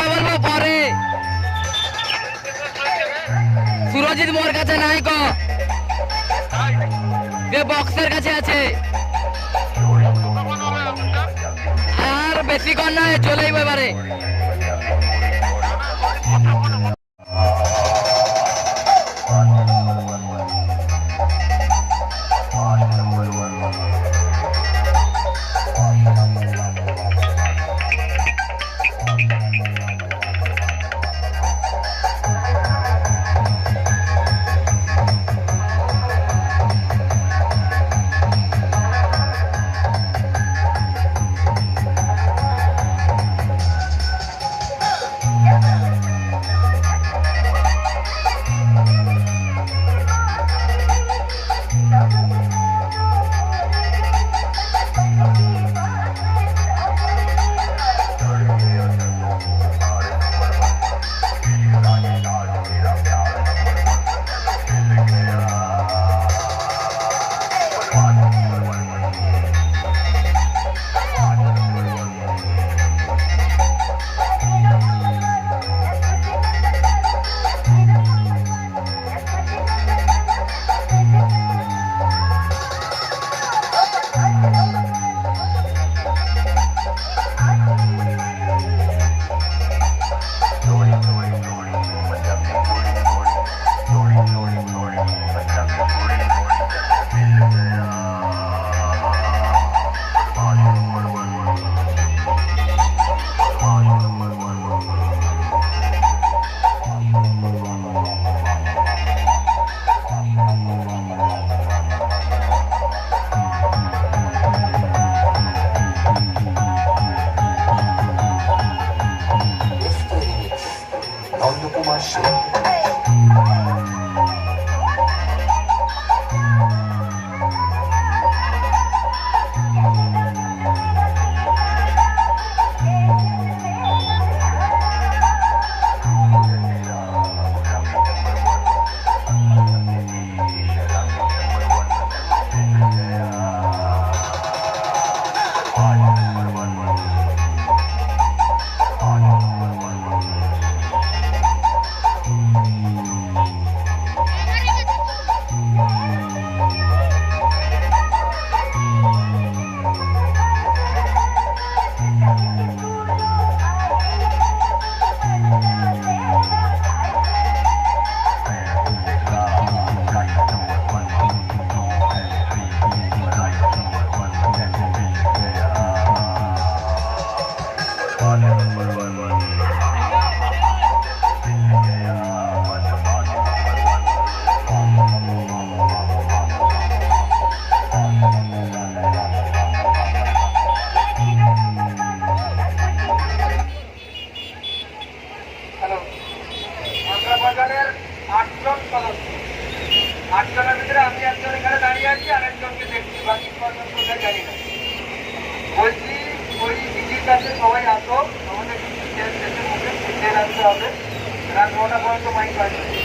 চেষ্টা পরে সুরজিৎ মোর কাছে নাই ক। বক্সের কাছে আছে। আর বেশি কর নয় চলে এবারে। Música আটজনের ভিতরে আমি একজন এখানে দাঁড়িয়ে আছি আর একজনকে দেখছি বলছি, ওই দিদির কাছে সবাই আসো। আমাদের মুখে আসতে হবে। রাত নটা পর্যন্ত মাইক আছে